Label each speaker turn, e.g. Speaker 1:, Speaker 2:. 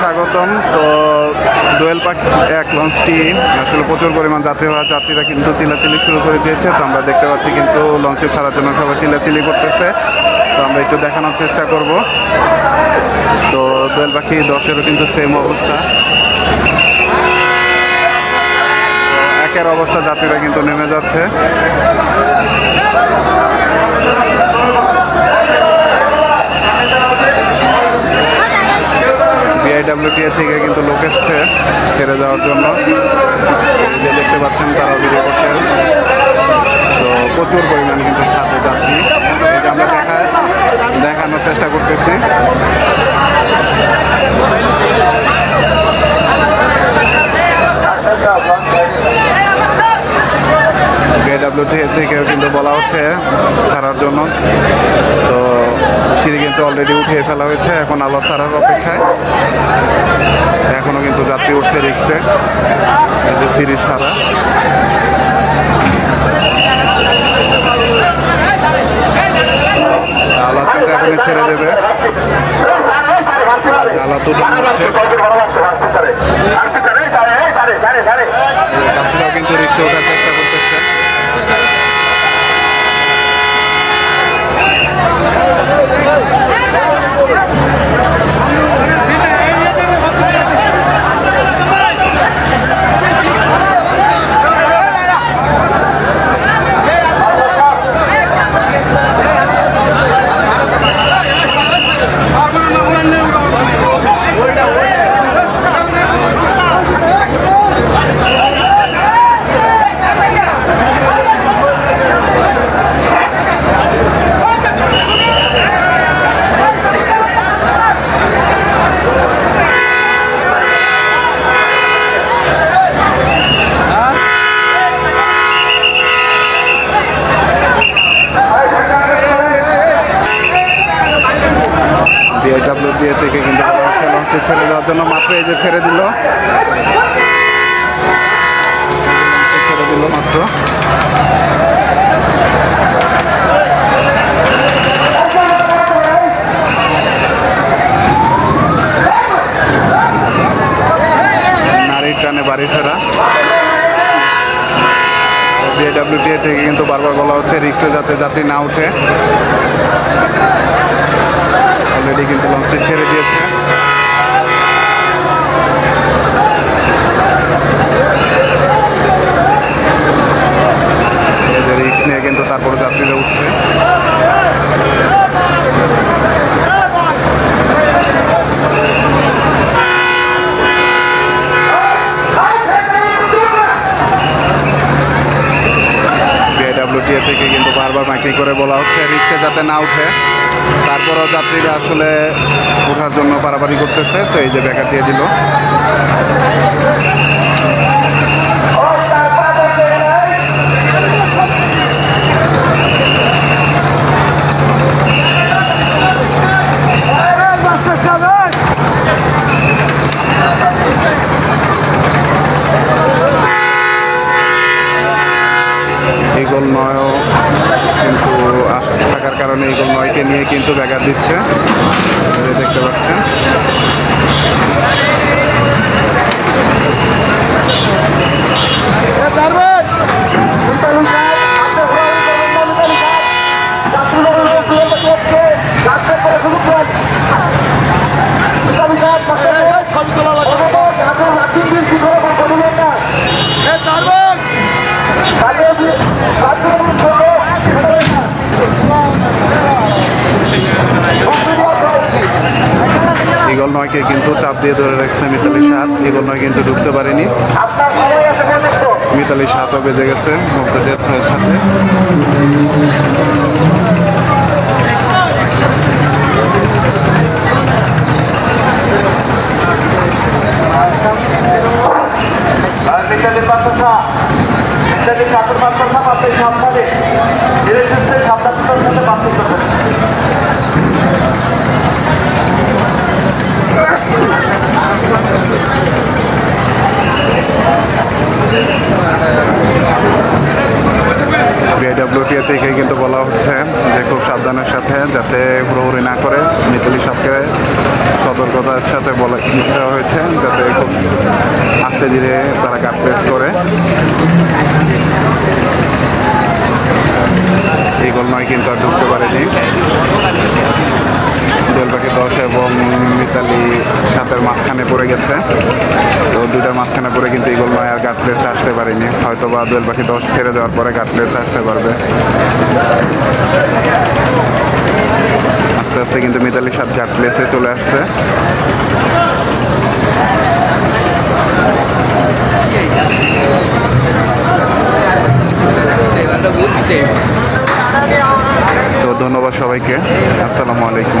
Speaker 1: স্বাগতম। তো দোয়েল পাখি এক লঞ্চটি আসলে প্রচুর পরিমাণ যাত্রী হওয়া যাত্রীরা কিন্তু চিলাচিলি শুরু করে দিয়েছে। তো আমরা দেখতে পাচ্ছি কিন্তু লঞ্চটি ছাড়ার জন্য সবাই চিলাচিলি করতেছে। তো আমরা একটু দেখানোর চেষ্টা করব। তো দোয়েল পাখি দশেরও কিন্তু সেম অবস্থা। একের অবস্থা যাত্রীরা কিন্তু নেমে যাচ্ছে। বিআইডাব্লিউটি থেকেও কিন্তু বলা হচ্ছে ছাড়ার জন্য। তো সিঁড়ি কিন্তু অলরেডি উঠিয়ে ফেলা হয়েছে এখন আলো ছাড়ার অপেক্ষায়। এখনও কিন্তু যাত্রী উঠছে রিক্সে যে সিঁড়ি সারা আলা কিন্তু এখনই ছেড়ে দেবে। আলা তো হচ্ছে কিন্তু রিক্সে ওঠার চেষ্টা করতেছে বিআইডাব্লিউ দিয়ে থেকে কিন্তু বলা হচ্ছে লঞ্চটি ছেড়ে দেওয়ার জন্য মাত্র এই যে ছেড়ে দিল। ছেড়ে দিল মাত্র। নারীর টানে বাড়ি ফেরা বিএডাব্লিউটিএ থেকে কিন্তু বারবার বলা হচ্ছে, রিক্সে যাতে যাত্রী না উঠে। অলরেডি কিন্তু লঞ্চটি ছেড়ে দিয়েছে। বারবার করে বলা হচ্ছে, রিক্সা যাতে না উঠে। তারপরও যাত্রীরা আসলে ওঠার জন্য পারাপারি করতেছে, তো এই যে ব্যাকা দিয়ে দিল ইগল নয়ও কিন্তু আস- থাকার কারণে ইগল নয়কে নিয়ে কিন্তু ব্যাগার দিচ্ছে। দেখতে পাচ্ছেন। ইগল নয়কে কিন্তু চাপ দিয়ে ধরে রাখছে মিতালি সাত। ইগল নয় কিন্তু ঢুকতে পারেনি। মিতালি সাতও বেজে গেছে মুক্তাদের ছয়ের সাথে। মিতালি বাচ্চা মিতালি বাচ্চা আপনি সাবধানে ধীরে সুস্থে সাবধানতার সাথে বাচ্চা করবেন বিআইডাব্লিউটিএ থেকে কিন্তু বলা হচ্ছে যে খুব সাবধানের সাথে যাতে হুড়োহুড়ি না করে মিতালি সবকে সতর্কতার সাথে বলে দেওয়া হয়েছে, যাতে খুব আস্তে ধীরে তারা কাপ প্রেস করে। এই নয় কিন্তু আর ঢুকতে পারেনি দোয়েল পাখি দশ এবং মিতালি সাতের মাঝখানে পড়ে গেছে। তো দুটার মাঝখানে পড়ে কিন্তু ইগল নয় আর গাট প্লেসে আসতে পারেনি। হয়তো বা দোয়েল পাখি দশ ছেড়ে দেওয়ার পরে গাট প্লেসে আসতে পারবে। আস্তে আস্তে কিন্তু মিতালি সাত গাট প্লেসে চলে আসছে। তো ধন্যবাদ সবাইকে। আসসালামু আলাইকুম।